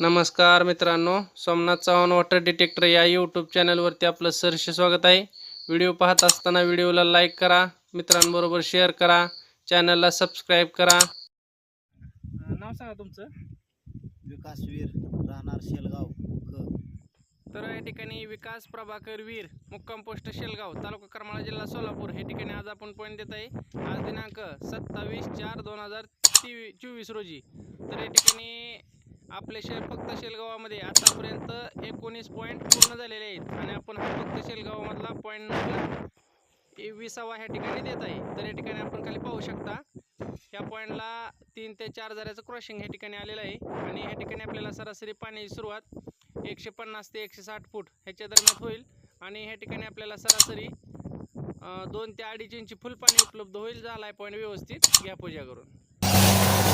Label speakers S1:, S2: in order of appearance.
S1: नमस्कार मित्रांनो Somnath Chavan water detector या यूट्यूब चॅनलवरती आपलं सहर्ष स्वागत आहे. व्हिडिओ पाहत असताना व्हिडिओला लाईक करा मित्रांबरोबर शेअर करा चॅनलला सबस्क्राईब करा. नाव सांगा तुमचं.
S2: विकासवीर राहणार शेलगाव क.
S1: तर या ठिकाणी विकास प्रभाकर वीर मुक्काम पोस्ट शेलगाव तालुका करमाळा जिल्हा सोलापूर हे ठिकाणी आज आपण पॉईंट देत आहे. आज दिनांक सत्तावीस चार दोन हजार चोवीस रोजी. तर या ठिकाणी आपले शेल फक्त शेलगावामध्ये आतापर्यंत एकोणीस पॉईंट पूर्ण झालेले आहेत. आणि आपण हा फक्त शेलगावामधला पॉईंट नंबर विसावा ह्या ठिकाणी देत आहे. तर या ठिकाणी आपण खाली पाहू शकता या पॉईंटला तीन ते चार हजाराचं क्रॉसिंग ह्या ठिकाणी आलेलं आहे. आणि ह्या ठिकाणी आपल्याला सरासरी पाण्याची सुरुवात एकशे पन्नास ते एकशे साठ फूट ह्याच्या दरम्यान होईल. आणि ह्या ठिकाणी आपल्याला सरासरी दोन ते अडीच इंची फुल पाणी उपलब्ध होईल. झाला आहे पॉईंट व्यवस्थित. घ्या पूजा करून.